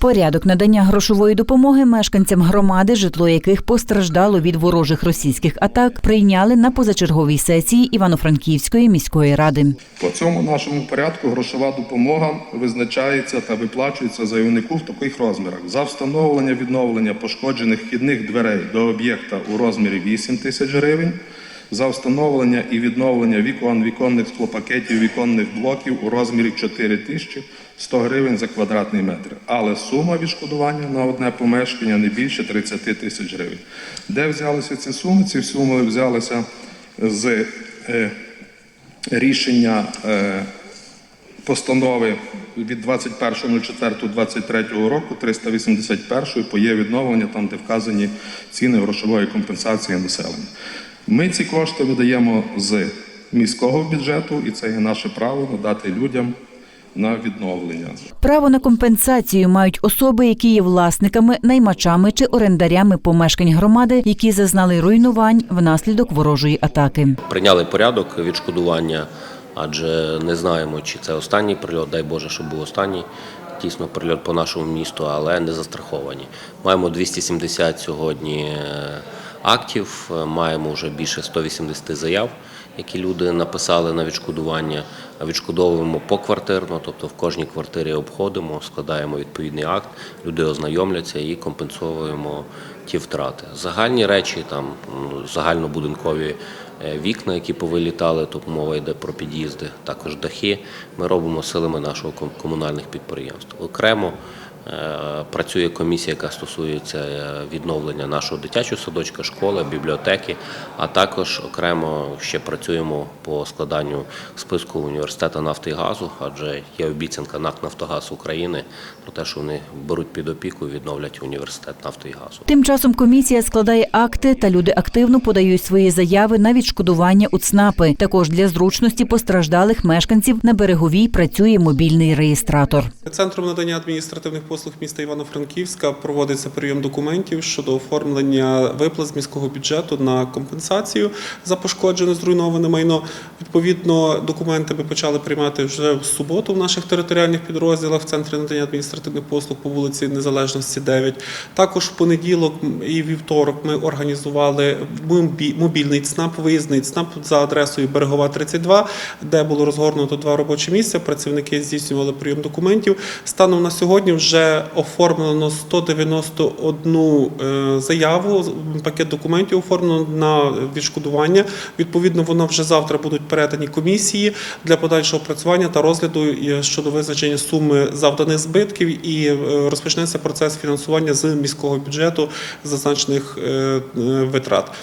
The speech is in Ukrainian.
Порядок надання грошової допомоги мешканцям громади, житло яких постраждало від ворожих російських атак, прийняли на позачерговій сесії Івано-Франківської міської ради. По цьому нашому порядку грошова допомога визначається та виплачується заявнику в таких розмірах: за встановлення відновлення пошкоджених вхідних дверей до об'єкта у розмірі 8 тисяч гривень, за встановлення і відновлення вікон, віконних склопакетів, віконних блоків у розмірі 4 тисячі 100 гривень за квадратний метр. Але сума відшкодування на одне помешкання не більше 30 тисяч гривень. Де взялися ці суми? Ці суми взялися з е, рішення е, постанови від 21.04.23 року 381 по є відновлення, там де вказані ціни грошової компенсації населення. Ми ці кошти видаємо з міського бюджету, і це є наше право надати людям на відновлення. Право на компенсацію мають особи, які є власниками, наймачами чи орендарями помешкань громади, які зазнали руйнувань внаслідок ворожої атаки. Прийняли порядок відшкодування, адже не знаємо, чи це останній прильот, дай Боже, щоб був останній. Дійсно, прильот по нашому місту, але не застраховані. Маємо 270 сьогодні е, актів, е, маємо вже більше 180 заяв, які люди написали на відшкодування. Відшкодовуємо поквартирно, тобто в кожній квартирі обходимо, складаємо відповідний акт, люди ознайомляться і компенсуємо ті втрати. Загальні речі, там загальнобудинкові е, вікна, які повилітали, тут мова йде про під'їзди, також дахи. Ми робимо силами нашого комунальних підприємств. Окремо е, працює комісія, яка стосується е, відновлення нашого дитячого садочка, школи, бібліотеки, а також окремо ще працюємо по складанню списку університету нафти і газу, адже є обіцянка НАК «Нафтогаз України про те, що вони беруть під опіку і відновлять університет нафти і газу. Тим часом комісія складає акти, та люди активно подають свої заяви на відшкодування у ЦНАПи. Також для зручності постраждалих мешканців на береговій працює мобільний реєстратор. Центром надання адміністративних послуг міста Івано-Франківська проводиться прийом документів щодо оформлення виплат з міського бюджету на компенсацію за пошкоджене зруйноване майно. Відповідно, документи ми почали приймати вже в суботу в наших територіальних підрозділах в центрі надання адміністративних послуг по вулиці Незалежності 9. Також в понеділок і вівторок ми організували мобільний ЦНАП, виїзний ЦНАП за адресою Берегова 32, де було розгорнуто два робочі місця. Працівники здійснювали прийом документів. Станом на сьогодні вже оформлено 191 е, заяву. Пакет документів оформлено на відшкодування. Відповідно, воно вже завтра будуть передані комісії для подальшого працювання та розгляду щодо визначення суми завданих збитків і е, розпочнеться процес фінансування з міського бюджету зазначених е, е, витрат.